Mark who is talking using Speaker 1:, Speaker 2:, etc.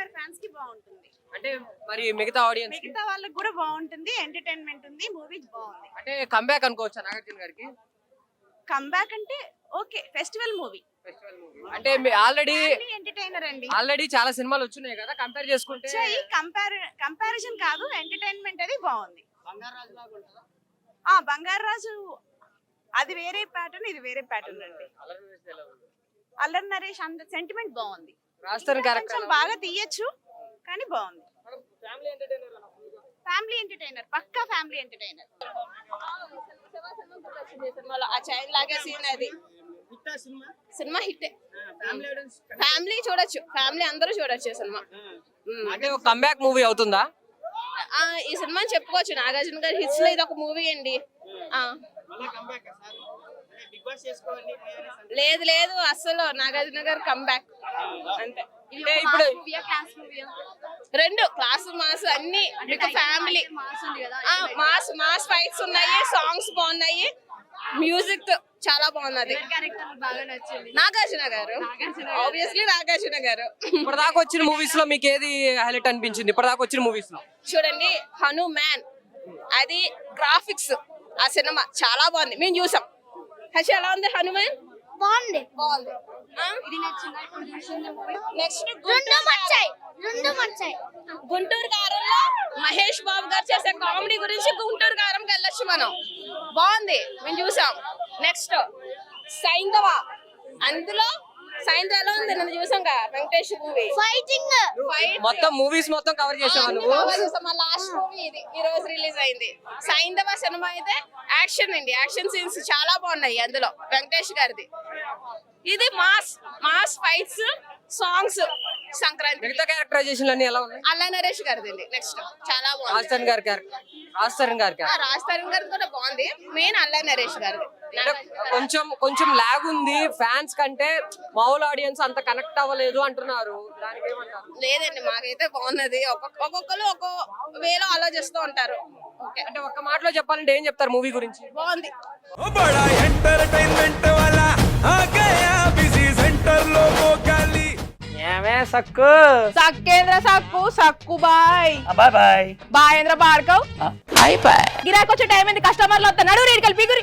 Speaker 1: గారి ఫ్యాన్స్కి బాగుంటుంది.
Speaker 2: అంటే మరి మిగతా ఆడియన్స్
Speaker 1: మిగతా వాళ్ళకి కూడా బాగుంటుంది ఎంటర్టైన్మెంట్ ఉంది మూవీ బాగుంది.
Speaker 2: అంటే కంబ్యాక్ అనుకోవచ్చా నాగార్జున గారికి?
Speaker 1: కంబ్యాక్ అంటే ఓకే ఫెస్టివల్ మూవీ
Speaker 2: అంటే ఆల్రెడీ
Speaker 1: ఎంటర్టైనర్ అండి.
Speaker 2: ఆల్రెడీ చాలా సినిమాలు వచ్చినాయి కదా కంపేర్ చేసుకుంటే?
Speaker 1: కంపేర్ కంపారిజన్ కాదు ఎంటర్టైన్మెంట్ అది బాగుంది. ఆ బంగారు రాజు అది వేరే ప్యాటర్న్ ఇది వేరే ప్యాటర్న్ అండి. అల్లరి నరేష్ అంత సెంటిమెంట్ బాగుంది. కొంచెం
Speaker 2: క్యారెక్టర్
Speaker 1: బాగా తీయచ్చు కానీ బాగుంది. ఫ్యామిలీ ఎంటర్టైనర్ పక్కా ఫ్యామిలీ ఎంటర్టైనర్.
Speaker 3: ఆ చైల్డ్ లాగే సీన్ అది. సినిమా? హిట్. ఫ్యామిలీ చూడొచ్చు. ఫ్యామిలీ అందరూ చూడొచ్చు ఈ సినిమా.
Speaker 2: అంటే ఒక కంబ్యాక్ మూవీ అవుతుందా?
Speaker 3: ఆ, ఈ సినిమా చెప్పుకోవచ్చు. నాగార్జున గారి హిట్స్లో ఇది ఒక మూవీ అండి ఆ. లేదు లేదు అస్సలు నాగార్జున గారు కమ్బ్యాక్ అంతే.
Speaker 2: అంటే ఇప్పుడు
Speaker 3: రెండు క్లాస్ మాస్ అన్ని. మీకు ఫ్యామిలీ మాస్ మాస్ ఫైట్స్ ఉన్నాయి సాంగ్స్ బాగున్నాయి. మ్యూజిక్ చాలా బాగున్నది. నాగార్జున గారు ఆబ్వియస్లీ నాగార్జున గారు
Speaker 2: ఇప్పటిదాకా వచ్చిన మూవీస్లో మీకు ఏది హైలైట్ అనిపించింది? ఇప్పటిదాకా వచ్చిన మూవీస్లో.
Speaker 3: చూడండి హనుమాన్. అది గ్రాఫిక్స్ ఆ సినిమా చాలా బాగుంది. మేము చూసాం. హర్ష ఎలా ఉంది హనుమాన్?
Speaker 4: బాగుంది.
Speaker 3: బాగుంది. నెక్స్ట్
Speaker 4: రెండు రెండు
Speaker 3: గుంటూరు కారంలో మహేష్ బాబు గారు చేసే కామెడీ గురించి గుంటూరు కారంకి వెళ్ళొచ్చు మనం. బాగుంది. మేము చూసాం. నెక్స్ట్ సైంధవ. అందులో సైంధవ ఎలా ఉంది నన్ను చూసాం కదా వెంకటేష్ మూవీ
Speaker 4: ఫైటింగ్
Speaker 3: ఫైట్
Speaker 2: మొత్తం మూవీస్ మొత్తం కవర్ చేసావా నువ్వు?
Speaker 3: లాస్ట్ మూవీ ఇది ఈ రోజు రిలీజ్ అయింది. సైంధవ సినిమా అయితే యాక్షన్ అండి. యాక్షన్ సీన్స్ చాలా బాగున్నాయి అందులో వెంకటేష్ గారిది. ఇది mass mass fights songs Sankranti
Speaker 2: మిగతా క్యారెక్టరైజేషన్ అన్ని ఎలా ఉన్నాయి?
Speaker 3: అల్లా నరేష్ గారిది నెక్స్ట్ చాలా బాగుంది.
Speaker 2: రాజస్థాన్ గారి క్యారెక్టర్ రాజస్థాన్ గారి
Speaker 3: ఆ,
Speaker 2: క్యారెక్టర్
Speaker 3: రాజ్ తరుణ్ గారిది కూడా బాగుంది. మెయిన్ అల్లా నరేష్ గారిది.
Speaker 2: కొంచెం కొంచెం లాగ్ ఉంది. ఫ్యాన్స్ కంటే మామూలు ఆడియన్స్ అంత కనెక్ట్ అవ్వలేదు అంటున్నారు.
Speaker 3: లేదండి మాకైతే బాగున్నది. ఒక్కొక్కరు ఒక్కో వేలో ఆలోచిస్తూ ఉంటారు.
Speaker 2: అంటే ఒక్క మాటలో చెప్పాలంటే ఏం చెప్తారు మూవీ గురించి?
Speaker 3: బాగుంది.
Speaker 2: సక్కు?
Speaker 5: సక్కేంద్ర సక్కు సక్కు బాయ్.
Speaker 6: బాయ్ బాయ్.
Speaker 5: బాయేంద్ర భార్గవ్
Speaker 6: బాయ్ బాయ్.
Speaker 5: గిరాకొచ్చే టైం ఏంది? కస్టమర్లు వద్ద నడు రేడికల్ పిగురి